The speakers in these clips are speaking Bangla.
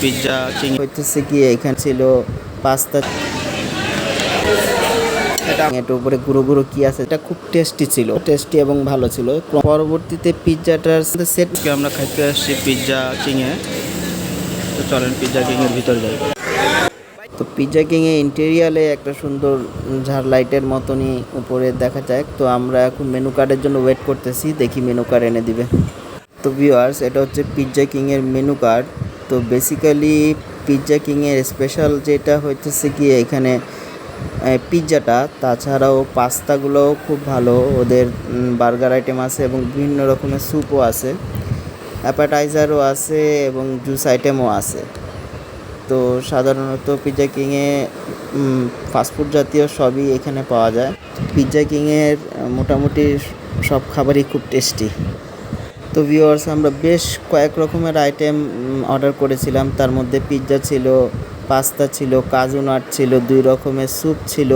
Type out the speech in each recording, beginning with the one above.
পিৎজা চিং হইতেছে কি এখানে ছিল পাস্তা। এটা এটার উপরে গুঁড়ো গুঁড়ো কি আছে এটা খুব টেস্টি ছিল। টেস্টি এবং ভালো ছিল। পরবর্তীতে পিৎজাটার সেট আজকে আমরা খাইতে আসছি পিৎজা কিংয়ে। তো চলেন পিৎজা কিংয়ের ভিতরে যাই। তো পিৎজা কিংয়ে ইন্টেরিয়ালে একটা সুন্দর ঝাড় লাইটের মতনই উপরে দেখা যায় তো আমরা এখন মেনু কার্ডের জন্য ওয়েট করতেছি দেখি মেনু কার্ড এনে দিবে। তো ভিউয়ার্স এটা হচ্ছে পিৎজা কিংয়ের মেনু কার্ড তো বেসিক্যালি পিৎজা কিংয়ের স্পেশাল যেটা হইতেছে কি এখানে পিৎজাটা তাছাড়াও পাস্তাগুলোও খুব ভালো, ওদের বার্গার আইটেম আছে এবং বিভিন্ন রকমের স্যুপও আছে অ্যাপাটাইজারও আছে এবং জুস আইটেমও আছে। তো সাধারণত পিৎজা কিংয়ে ফাস্টফুড জাতীয় সবই এখানে পাওয়া যায়। পিৎজা কিংয়ের মোটামুটি সব খাবারই খুব টেস্টি তো ভিউয়ার্স আমরা বেশ কয়েক রকমের আইটেম অর্ডার করেছিলাম। তার মধ্যে পিৎজা ছিল পাস্তা ছিল, কাজু নাট ছিল, দুই রকমের স্যুপ ছিল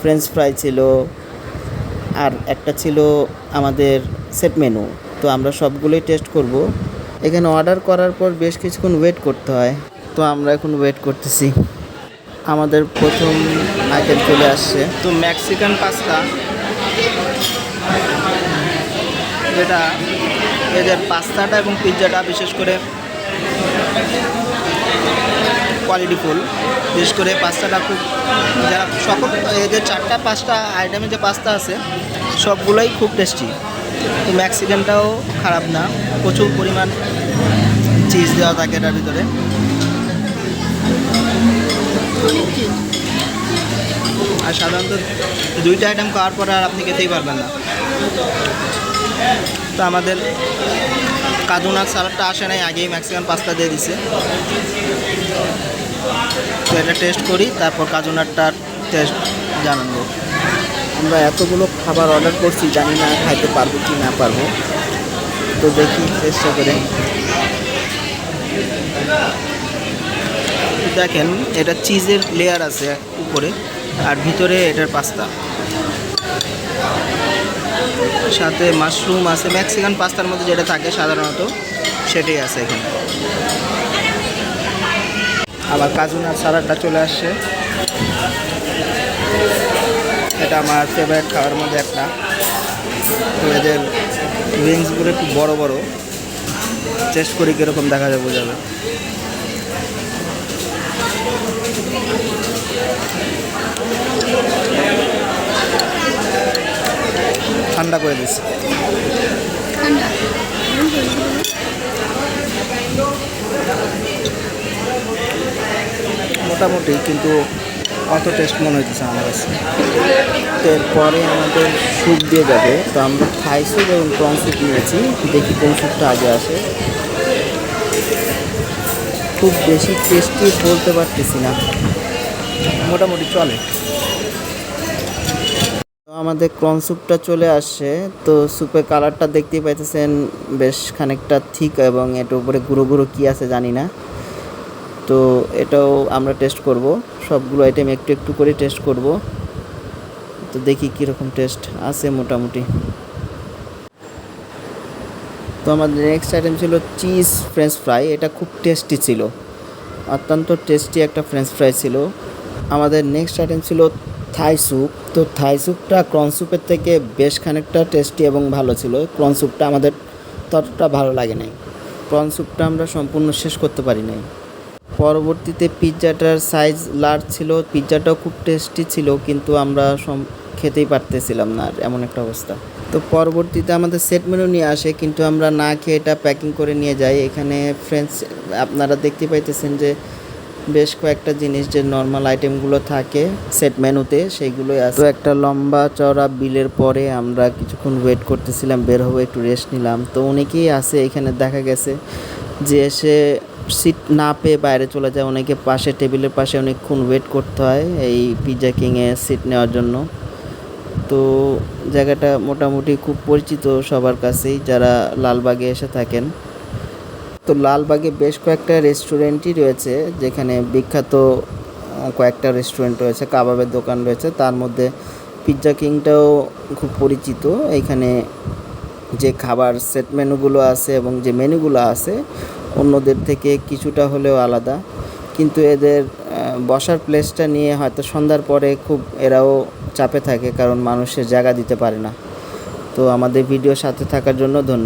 ফ্রেঞ্চ ফ্রাই ছিল, আর একটা ছিল আমাদের সেট মেনু তো আমরা সবগুলোই টেস্ট করব। এখানে অর্ডার করার পর বেশ কিছুক্ষণ ওয়েট করতে হয়। তো আমরা এখন ওয়েট করতেছি। আমাদের প্রথম আইটেম চলে আসছে। তো ম্যাক্সিকান পাস্তা যেটা এদের পাস্তাটা এবং পিৎজাটা, বিশেষ করে কোয়ালিটিফুল বিশেষ করে পাস্তাটা খুব, যারা সকল এদের চারটা পাঁচটা আইটেমে যে পাস্তা আছে, সবগুলোই খুব টেস্টি তো মেক্সিকানটাও খারাপ না। প্রচুর পরিমাণ চিজ দেওয়া থাকে এটার ভিতরে। আর সাধারণত দুইটা আইটেম খাওয়ার পরে আর আপনি খেতেই পারবেন না। তো আমাদের কাজুনাক সালাডটা আসে নাই আগেই ম্যাক্সিমাম পাস্তা দিয়ে দিছে। তো এটা টেস্ট করি তারপর কাজুনাটটার টেস্ট জানাব। আমরা এতগুলো খাবার অর্ডার করছি জানি না খাইতে পারব কি না পারব। তো দেখি চেষ্টা করে। দেখেন এটা চিজের লেয়ার আছে উপরে আর ভিতরে এটার পাস্তা। সাথে মাশরুম আছে মেক্সিকান পাস্তার মধ্যে যেটা থাকে সাধারণত, সেটাই আছে এখানে। আবার কাজু নাট সালাডটা চলে আসছে। এটা আমার ফেভারিট খাওয়ার মধ্যে একটা। এদের উইংসগুলো একটু বড় বড়। টেস্ট করি কীরকম দেখা যাবে বোঝাবে। ঠান্ডা করে দিচ্ছি মোটামুটি কিন্তু অত টেস্ট মনে হইতেছে আমার কাছে। তো এরপরে আমাদের স্যুপ দিয়ে যাবে। তো আমরা থাই স্যুপ এবং প্রন স্যুপ নিয়েছি। দেখি কোন স্যুপটা আগে আসে। খুব বেশি টেস্টি বলতে পারতেছি না। মোটামুটি চলে। আমাদের ক্রন স্যুপটা চলে আসছে তো স্যুপের কালারটা দেখতেই পাইতেছেন বেশ খানিকটা ঠিক এবং এটার উপরে গুঁড়ো গুঁড়ো কী আছে জানি না। তো এটাও আমরা টেস্ট করব, সবগুলো আইটেম একটু একটু করে টেস্ট করব। তো দেখি কীরকম টেস্ট আছে মোটামুটি। তো আমাদের নেক্সট আইটেম ছিল চিজ ফ্রেঞ্চ ফ্রাই এটা খুব টেস্টি ছিল, অত্যন্ত টেস্টি একটা ফ্রেঞ্চ ফ্রাই ছিল। আমাদের নেক্সট আইটেম ছিল থাই স্যুপ। তো থাই স্যুপটা ক্রন স্যুপের থেকে বেশ খানিকটা টেস্টি এবং ভালো ছিল। ক্রন স্যুপটা আমাদের ততটা ভালো লাগে নাই। প্রন স্যুপটা আমরা সম্পূর্ণ শেষ করতে পারি নাই। পরবর্তীতে পিৎজাটার সাইজ লার্জ ছিল। পিৎজাটাও খুব টেস্টি ছিল, কিন্তু আমরা খেতেই পারতেছিলাম না এমন একটা অবস্থা। তো পরবর্তীতে আমাদের সেট মেনু নিয়ে আসে, কিন্তু আমরা না খেয়ে এটা প্যাকিং করে নিয়ে যাই। এখানে ফ্রেন্ডস আপনারা দেখতে পাইতেছেন যে বেশ কয়েকটা জিনিস যে নর্মাল আইটেমগুলো থাকে সেট মেনুতে সেইগুলোই আছে। তো একটা লম্বা চওড়া বিলের পরে আমরা কিছুক্ষণ ওয়েট করতেছিলাম, বের হব, একটু রেস্ট নিলাম। তো অনেকেই আছে, এখানে দেখা গেছে যে এসে সিট না পেয়ে বাইরে চলে যায়। অনেকে পাশে টেবিলের পাশে অনেকক্ষণ ওয়েট করতে হয় এই পিৎজা কিংয়ে সিট নেওয়ার জন্য। তো জায়গাটা মোটামুটি খুব পরিচিত সবার কাছেই, যারা লালবাগে এসে থাকেন। তো লালবাগে বেশ কয়েকটা রেস্টুরেন্টই রয়েছে, যেখানে বিখ্যাত কয়েকটা রেস্টুরেন্ট রয়েছে, কাবাবের দোকান রয়েছে, তার মধ্যে পিৎজা কিংটাও খুব পরিচিত। এখানে যে খাবার সেট মেনুগুলো আছে এবং যে মেনুগুলো আছে, অন্যদের থেকে কিছুটা হলেও আলাদা। কিন্তু এদের বসার প্লেসটা নিয়ে হয়তো সন্ধ্যার পরে খুব এরাও চাপে থাকে, কারণ মানুষের জায়গা দিতে পারে না। তো আমাদের ভিডিও সাথে থাকার জন্য ধন্যবাদ।